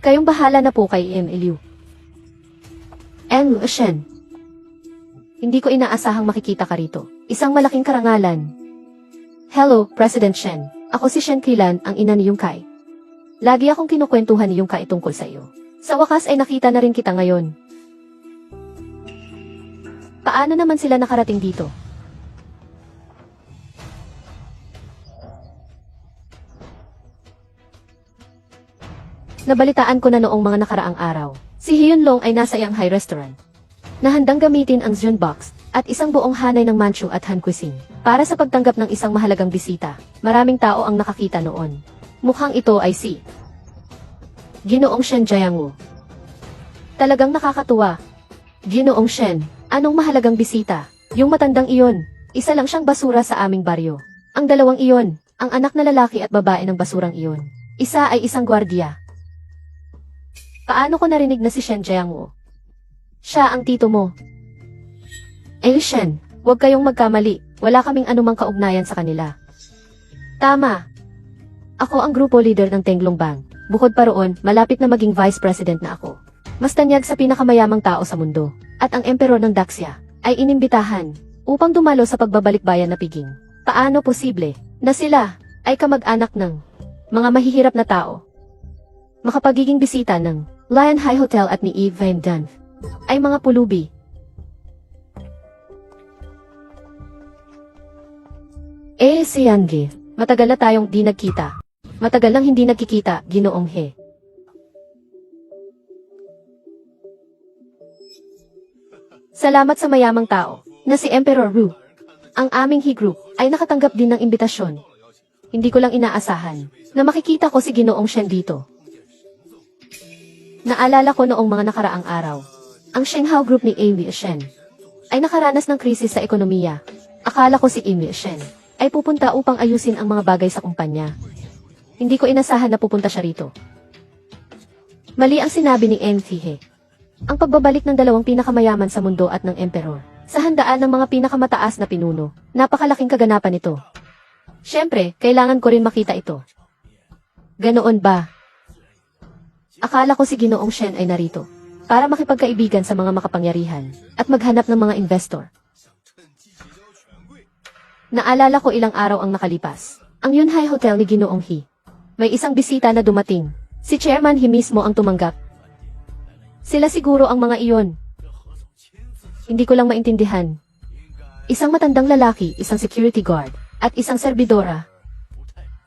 Kayong bahala na po kay MLU. And Shen. Hindi ko inaasahang makikita ka rito. Isang malaking karangalan. Hello, President Shen. Ako si Shen Kilan, ang ina ni Yung Kai. Lagi akong kinukwentuhan ni Yung Kai tungkol sa iyo. Sa wakas ay nakita na rin kita ngayon. Paano naman sila nakarating dito? Nabalitaan ko na noong mga nakaraang araw. Si Hyun Long ay nasa Yang High Restaurant. Nahandang gamitin ang Zune Box at isang buong hanay ng Manchu at Han Cuisine para sa pagtanggap ng isang mahalagang bisita. Maraming tao ang nakakita noon. Mukhang ito ay si Ginoong Shen Jiangwu. Talagang nakakatuwa. Ginoong Shen, anong mahalagang bisita? Yung matandang iyon, isa lang siyang basura sa aming baryo. Ang dalawang iyon, ang anak na lalaki at babae ng basurang iyon. Isa ay isang gwardiya. Paano ko narinig na si Shen Jiangwu? Siya ang tito mo. Eh Shen, huwag kayong magkamali. Wala kaming anumang kaugnayan sa kanila. Tama. Ako ang grupo leader ng Tenglong Bang. Bukod pa roon, malapit na maging vice president na ako. Mas tanyag sa pinakamayamang tao sa mundo. At ang emperor ng Daxia ay inimbitahan upang dumalo sa pagbabalik bayan na piging. Paano posible na sila ay kamag-anak ng mga mahihirap na tao? Makapagiging bisita ng Lion High Hotel at ni Eve Van Dunn ay mga pulubi. Eh, si Yangi, matagal na tayong di nagkita. Matagal nang hindi nagkikita, ginoong he. Salamat sa mayamang tao, na si Emperor Ru. Ang aming He Group ay nakatanggap din ng imbitasyon. Hindi ko lang inaasahan na makikita ko si Ginoong Shen dito. Naalala ko noong mga nakaraang araw, ang Shenghao Group ni Amy Shen ay nakaranas ng krisis sa ekonomiya. Akala ko si Amy Shen ay pupunta upang ayusin ang mga bagay sa kumpanya. Hindi ko inasahan na pupunta siya rito. Mali ang sinabi ni Eng He. Ang pagbabalik ng dalawang pinakamayaman sa mundo at ng emperor sa handaan ng mga pinakamataas na pinuno. Napakalaking kaganapan ito. Siyempre, kailangan ko rin makita ito. Ganoon ba? Akala ko si Ginoong Shen ay narito para makipagkaibigan sa mga makapangyarihan at maghanap ng mga investor. Naalala ko ilang araw ang nakalipas. Ang Yunhai Hotel ni Ginoong He. May isang bisita na dumating. Si Chairman He mismo ang tumanggap. Sila siguro ang mga iyon. Hindi ko lang maintindihan. Isang matandang lalaki, isang security guard, at isang serbidora.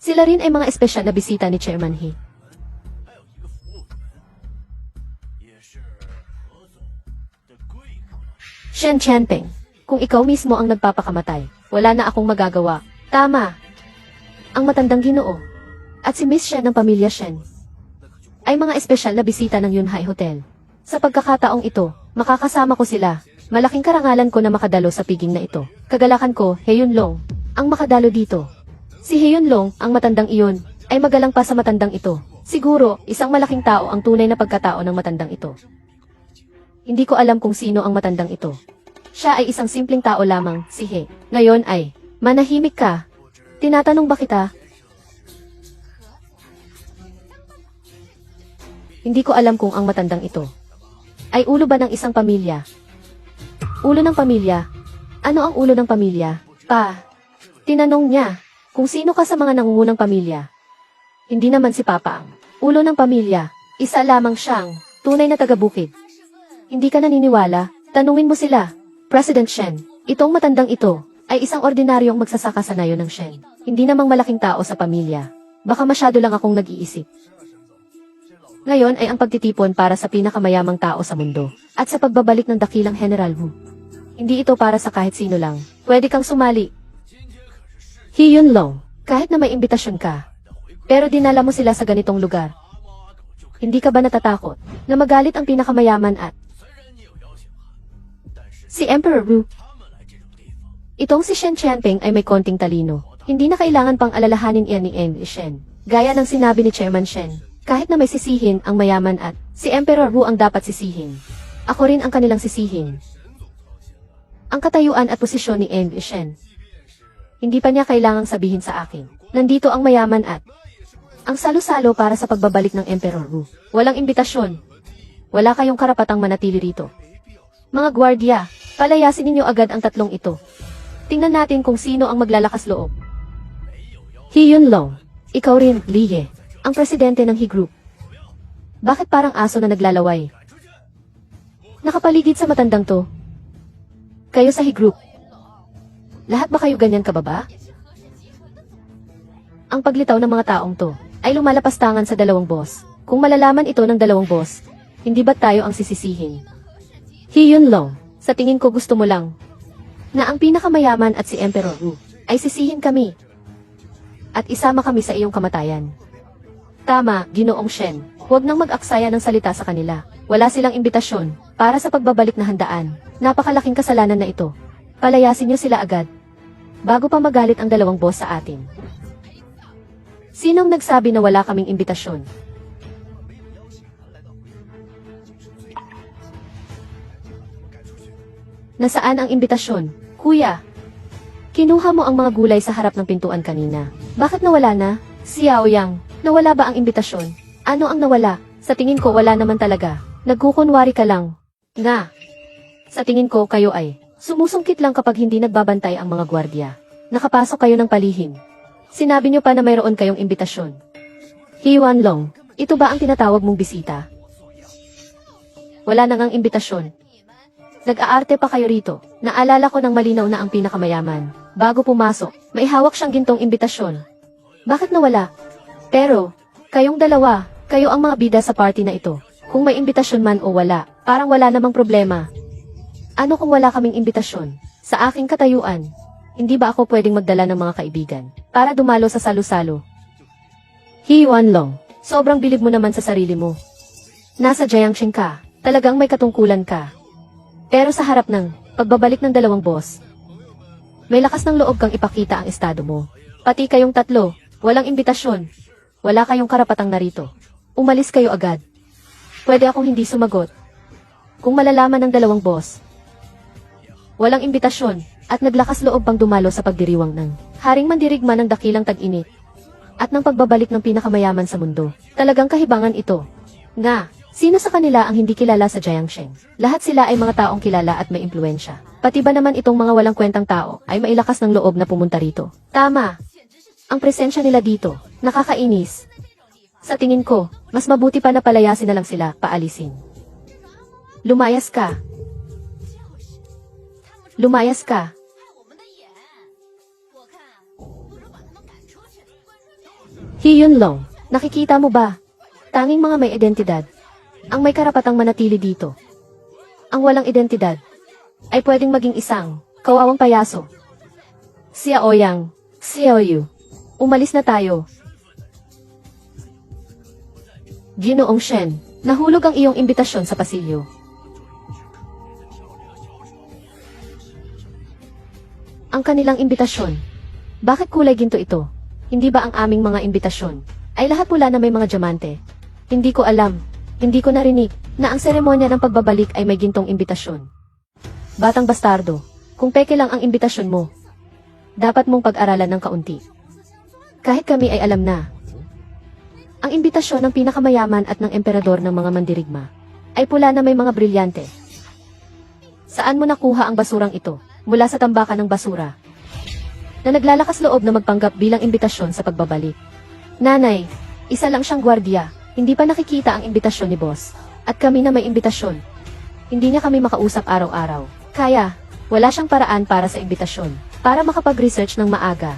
Sila rin ay mga espesyal na bisita ni Chairman He. Shen Chanping, kung ikaw mismo ang nagpapakamatay, wala na akong magagawa. Tama. Ang matandang ginoo. At si Miss Shen ng pamilya Shen. Ay mga espesyal na bisita ng Yunhai Hotel. Sa pagkakataong ito, makakasama ko sila. Malaking karangalan ko na makadalo sa piging na ito. Kagalakan ko, Heyun Long, ang makadalo dito. Si Heyun Long, ang matandang iyon, ay magalang pa sa matandang ito. Siguro, isang malaking tao ang tunay na pagkatao ng matandang ito. Hindi ko alam kung sino ang matandang ito. Siya ay isang simpleng tao lamang, si He. Ngayon ay, manahimik ka. Tinatanong ba kita? Hindi ko alam kung ang matandang ito ay ulo ba ng isang pamilya. Ulo ng pamilya? Ano ang ulo ng pamilya? Pa. Tinanong niya kung sino ka sa mga nangungunang pamilya. Hindi naman si Papa ang ulo ng pamilya. Isa lamang siyang tunay na taga-bukid. Hindi ka naniniwala? Tanungin mo sila. President Shen, itong matandang ito ay isang ordinaryong magsasaka sa nayo ng Shen. Hindi namang malaking tao sa pamilya. Baka masyado lang akong nag-iisip. Ngayon ay ang pagtitipon para sa pinakamayamang tao sa mundo at sa pagbabalik ng dakilang General Wu. Hindi ito para sa kahit sino lang. Pwede kang sumali. Hiyun Long, kahit na may imbitasyon ka, pero dinala mo sila sa ganitong lugar. Hindi ka ba natatakot na magalit ang pinakamayaman at si Emperor Wu? Itong si Shen Qianping ay may konting talino. Hindi na kailangan pang alalahanin iyan ni Eng Shen. Gaya ng sinabi ni Chairman Shen, kahit na may sisihin ang mayaman at si Emperor Wu ang dapat sisihin. Ako rin ang kanilang sisihin. Ang katayuan at posisyon ni Eng Shen. Hindi pa niya kailangang sabihin sa akin. Nandito ang mayaman at Ang salo-salo para sa pagbabalik ng Emperor Wu. Walang imbitasyon. Wala kayong karapatang manatili rito. Mga gwardiya, palayasin ninyo agad ang tatlong ito. Tingnan natin kung sino ang maglalakas loob. He Yunlong, ikaw rin, Liye, ang presidente ng He Group. Bakit parang aso na naglalaway? Nakapaligid sa matandang to. Kayo sa He Group. Lahat ba kayo ganyan kababa? Ang paglitaw ng mga taong to ay lumalapastangan sa dalawang boss. Kung malalaman ito ng dalawang boss, hindi ba tayo ang sisisihin? Hiyun Long, sa tingin ko gusto mo lang na ang pinakamayaman at si Emperor Wu ay sisihin kami at isama kami sa iyong kamatayan. Tama, Ginoong Shen. Huwag nang mag-aksaya ng salita sa kanila. Wala silang imbitasyon para sa pagbabalik na handaan. Napakalaking kasalanan na ito. Palayasin niyo sila agad. Bago pa magalit ang dalawang boss sa atin. Sinong nagsabi na wala kaming imbitasyon? Nasaan ang imbitasyon? Kuya, kinuha mo ang mga gulay sa harap ng pintuan kanina. Bakit nawala na? Si Yao Yang, nawala ba ang imbitasyon? Ano ang nawala? Sa tingin ko wala naman talaga. Nagkukunwari ka lang. Nga. Sa tingin ko kayo ay sumusungkit lang kapag hindi nagbabantay ang mga gwardya. Nakapasok kayo ng palihim. Sinabi niyo pa na mayroon kayong imbitasyon. Hiwan Long, ito ba ang tinatawag mong bisita? Wala nang ang imbitasyon. Nag-aarte pa kayo rito. Naalala ko ng malinaw na ang pinakamayaman. Bago pumasok, may hawak siyang gintong imbitasyon. Bakit nawala? Pero, kayong dalawa, kayo ang mga bida sa party na ito. Kung may imbitasyon man o wala, parang wala namang problema. Ano kung wala kaming imbitasyon? Sa aking katayuan, hindi ba ako pwedeng magdala ng mga kaibigan para dumalo sa salo-salo? Hiyuan Long, sobrang bilib mo naman sa sarili mo. Nasa Jiangxing ka, talagang may katungkulan ka. Pero sa harap ng pagbabalik ng dalawang boss, may lakas ng loob kang ipakita ang estado mo. Pati kayong tatlo, walang imbitasyon. Wala kayong karapatang narito. Umalis kayo agad. Pwede akong hindi sumagot. Kung malalaman ng dalawang boss, walang imbitasyon, at naglakas loob pang dumalo sa pagdiriwang ng haring mandirigma ng dakilang tag-init, at ng pagbabalik ng pinakamayaman sa mundo. Talagang kahibangan ito. Nga, Sino sa kanila ang hindi kilala sa Jiangsheng? Lahat sila ay mga taong kilala at may impluensya. Pati ba naman itong mga walang kwentang tao ay mailakas ng loob na pumunta rito? Tama. Ang presensya nila dito, nakakainis. Sa tingin ko, mas mabuti pa na palayasin na lang sila, paalisin. Lumayas ka. Lumayas ka. Hiyun Long, nakikita mo ba? Tanging mga may identidad, ang may karapatang manatili dito. Ang walang identidad ay pwedeng maging isang kawawang payaso. Si Aoyang, si Aoyu, umalis na tayo. Ginoong Shen, nahulog ang iyong imbitasyon sa pasilyo. Ang kanilang imbitasyon. Bakit kulay ginto ito? Hindi ba ang aming mga imbitasyon ay lahat pula na may mga diamante? Hindi ko alam, hindi ko narinig na ang seremonya ng pagbabalik ay may gintong imbitasyon. Batang bastardo, kung peke lang ang imbitasyon mo, dapat mong pag-aralan ng kaunti. Kahit kami ay alam na. Ang imbitasyon ng pinakamayaman at ng emperador ng mga mandirigma ay pula na may mga brilyante. Saan mo nakuha ang basurang ito? Mula sa tambakan ng basura na naglalakas loob na magpanggap bilang imbitasyon sa pagbabalik. Nanay, isa lang siyang gwardiya, hindi pa nakikita ang imbitasyon ni boss. At kami na may imbitasyon. Hindi niya kami makausap araw-araw. Kaya, wala siyang paraan para sa imbitasyon, para makapag-research ng maaga.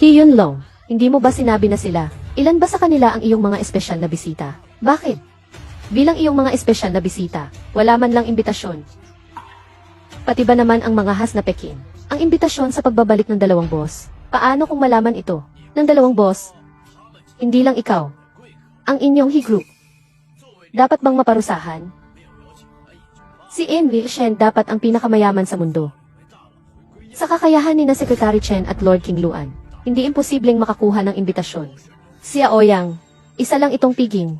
Hiyun Long, hindi mo ba sinabi na sila, ilan ba sa kanila ang iyong mga espesyal na bisita? Bakit? Bilang iyong mga espesyal na bisita, wala man lang imbitasyon. Pati ba naman ang mga has na Pekin? Ang imbitasyon sa pagbabalik ng dalawang boss. Paano kung malaman ito? Ng dalawang boss? Hindi lang ikaw. Ang inyong higroup. Dapat bang maparusahan? Si Envy Shen dapat ang pinakamayaman sa mundo. Sa kakayahan ni na Secretary Chen at Lord King Luan, hindi imposibleng makakuha ng imbitasyon. Si Aoyang, isa lang itong piging.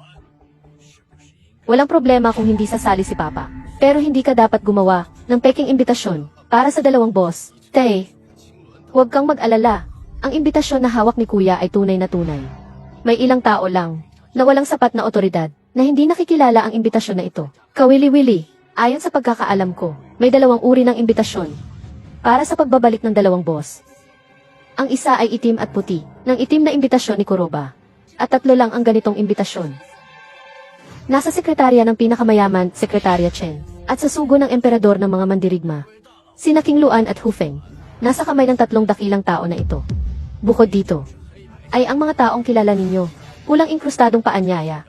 Walang problema kung hindi sasali si Papa. Pero hindi ka dapat gumawa ng peking imbitasyon para sa dalawang boss. Tay, huwag kang mag-alala. Ang imbitasyon na hawak ni Kuya ay tunay na tunay. May ilang tao lang na walang sapat na otoridad na hindi nakikilala ang imbitasyon na ito. Kawili-wili, ayon sa pagkakaalam ko, may dalawang uri ng imbitasyon para sa pagbabalik ng dalawang boss. Ang isa ay itim at puti, ng itim na imbitasyon ni Kuroba. At tatlo lang ang ganitong imbitasyon. Nasa sekretarya ng pinakamayaman, Sekretarya Chen, at sa sugo ng emperador ng mga mandirigma. Sina King Luan at Hu Feng, nasa kamay ng tatlong dakilang tao na ito. Bukod dito, ay ang mga taong kilala ninyo, pulang inkrustadong paanyaya.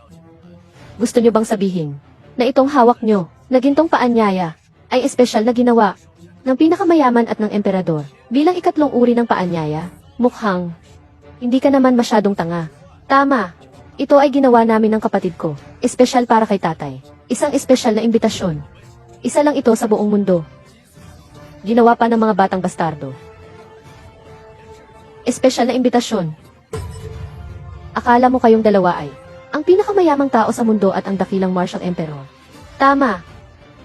Gusto nyo bang sabihin, na itong hawak nyo, na gintong paanyaya, ay espesyal na ginawa, ng pinakamayaman at ng emperador, bilang ikatlong uri ng paanyaya? Mukhang, hindi ka naman masyadong tanga. Tama, ito ay ginawa namin ng kapatid ko, espesyal para kay tatay. Isang espesyal na imbitasyon. Isa lang ito sa buong mundo. Ginawa pa ng mga batang bastardo. Espesyal na imbitasyon. Akala mo kayong dalawa ay ang pinakamayamang tao sa mundo at ang dakilang martial emperor. Tama.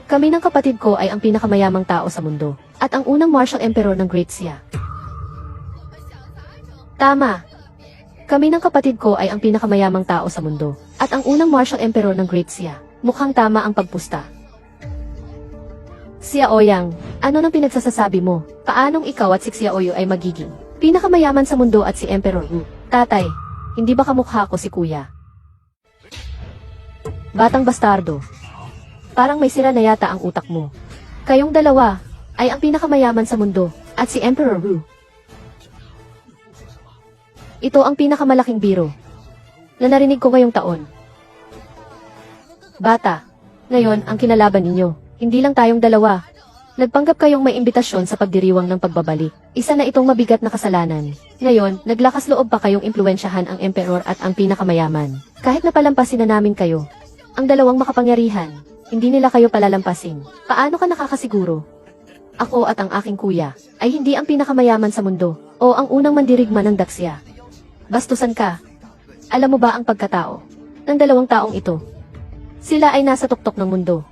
Kami ng kapatid ko ay ang pinakamayamang tao sa mundo at ang unang martial emperor ng Great Xia. Tama. Kami ng kapatid ko ay ang pinakamayamang tao sa mundo at ang unang martial emperor ng Great Xia. Mukhang tama ang pagpusta. Xia Oyang, ano nang pinagsasasabi mo? Paanong ikaw at si Xia Oyo ay magiging pinakamayaman sa mundo at si Emperor Wu? Tatay, hindi ba kamukha ko si kuya? Batang bastardo. Parang may sira na yata ang utak mo. Kayong dalawa ay ang pinakamayaman sa mundo at si Emperor Wu. Ito ang pinakamalaking biro na narinig ko ngayong taon. Bata, ngayon ang kinalaban ninyo, hindi lang tayong dalawa. Nagpanggap kayong may imbitasyon sa pagdiriwang ng pagbabalik. Isa na itong mabigat na kasalanan. Ngayon, naglakas loob pa kayong impluensyahan ang emperor at ang pinakamayaman. Kahit napalampasin na namin kayo, ang dalawang makapangyarihan, hindi nila kayo palalampasin. Paano ka nakakasiguro? Ako at ang aking kuya ay hindi ang pinakamayaman sa mundo o ang unang mandirigma ng Daxia. Bastusan ka. Alam mo ba ang pagkatao ng dalawang taong ito? Sila ay nasa tuktok ng mundo.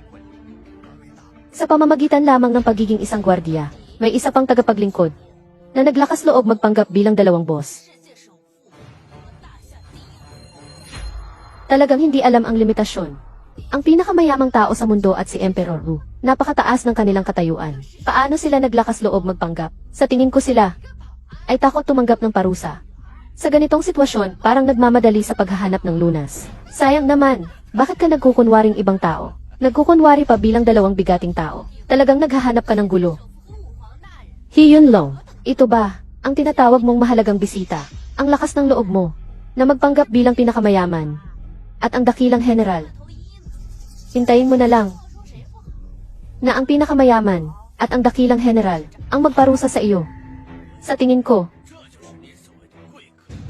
Sa pamamagitan lamang ng pagiging isang gwardiya, may isa pang tagapaglingkod na naglakas loob magpanggap bilang dalawang boss. Talagang hindi alam ang limitasyon. Ang pinakamayamang tao sa mundo at si Emperor Wu, napakataas ng kanilang katayuan. Paano sila naglakas loob magpanggap? Sa tingin ko sila, ay takot tumanggap ng parusa. Sa ganitong sitwasyon, parang nagmamadali sa paghahanap ng lunas. Sayang naman, bakit ka nagkukunwaring ibang tao? Nagkukunwari pa bilang dalawang bigating tao. Talagang naghahanap ka ng gulo. Hiyun Long, ito ba, ang tinatawag mong mahalagang bisita? Ang lakas ng loob mo, na magpanggap bilang pinakamayaman. At ang dakilang general. Hintayin mo na lang, na ang pinakamayaman, at ang dakilang general, ang magparusa sa iyo. Sa tingin ko,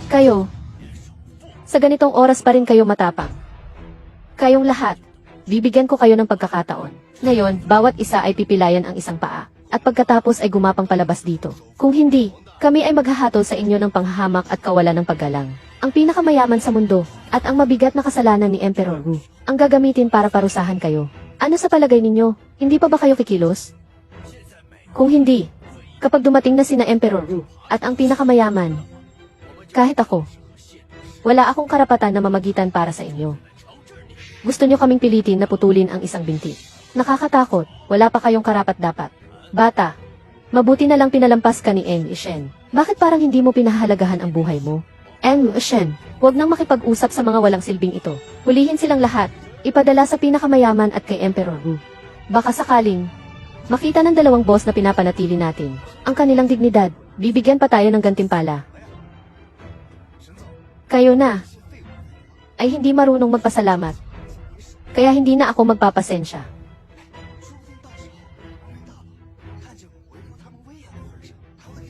kayo, sa ganitong oras pa rin kayo matapang. Kayong lahat, bibigyan ko kayo ng pagkakataon. Ngayon, bawat isa ay pipilayan ang isang paa, at pagkatapos ay gumapang palabas dito. Kung hindi, kami ay maghahatol sa inyo ng panghahamak at kawalan ng paggalang. Ang pinakamayaman sa mundo, at ang mabigat na kasalanan ni Emperor Wu, ang gagamitin para parusahan kayo. Ano sa palagay ninyo, hindi pa ba kayo kikilos? Kung hindi, kapag dumating na sina Emperor Wu, at ang pinakamayaman, kahit ako, wala akong karapatan na mamagitan para sa inyo. Gusto nyo kaming pilitin na putulin ang isang binti. Nakakatakot, wala pa kayong karapat dapat. Bata, mabuti na lang pinalampas ka ni Eng Ishen. Bakit parang hindi mo pinahalagahan ang buhay mo? Eng Ishen, huwag nang makipag-usap sa mga walang silbing ito. Hulihin silang lahat, ipadala sa pinakamayaman at kay Emperor Wu. Baka sakaling, makita ng dalawang boss na pinapanatili natin, ang kanilang dignidad, bibigyan pa tayo ng gantimpala. Kayo na, ay hindi marunong magpasalamat. Kaya hindi na ako magpapasensya.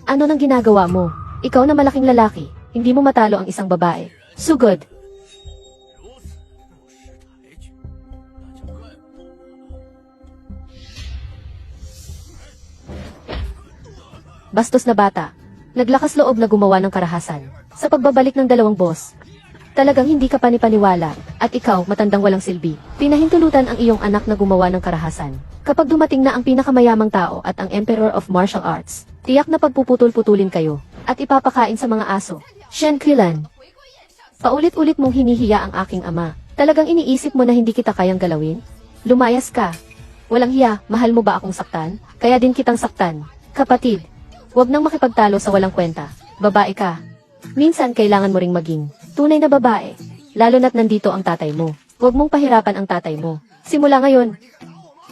Ano nang ginagawa mo? Ikaw na malaking lalaki, hindi mo matalo ang isang babae. Sugod. Bastos na bata. Naglakas loob na gumawa ng karahasan. Sa pagbabalik ng dalawang boss, Talagang hindi ka panipaniwala, at ikaw, matandang walang silbi. Pinahintulutan ang iyong anak na gumawa ng karahasan. Kapag dumating na ang pinakamayamang tao at ang Emperor of Martial Arts, tiyak na pagpuputol-putulin kayo, at ipapakain sa mga aso. Shen Qilan, Paulit-ulit mong hinihiya ang aking ama. Talagang iniisip mo na hindi kita kayang galawin? Lumayas ka. Walang hiya, mahal mo ba akong saktan? Kaya din kitang saktan. Kapatid, huwag nang makipagtalo sa walang kwenta. Babae ka. Minsan kailangan mo ring maging tunay na babae. Lalo na't nandito ang tatay mo. Huwag mong pahirapan ang tatay mo. Simula ngayon,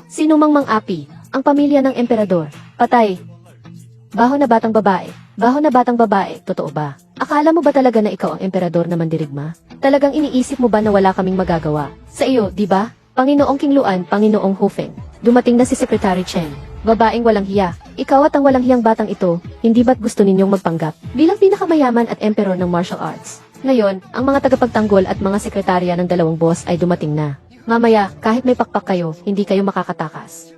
sino mang mang-api, ang pamilya ng emperador, patay. Baho na batang babae, baho na batang babae, totoo ba? Akala mo ba talaga na ikaw ang emperador na mandirigma? Talagang iniisip mo ba na wala kaming magagawa? Sa iyo, di ba? Panginoong Kingluan, Panginoong Hufeng. Dumating na si Secretary Chen. Babaeng walang hiya. Ikaw at ang walang hiyang batang ito, hindi ba't gusto ninyong magpanggap? Bilang pinakamayaman at emperor ng martial arts. Ngayon, ang mga tagapagtanggol at mga sekretarya ng dalawang boss ay dumating na. Mamaya, kahit may pakpak kayo, hindi kayo makakatakas.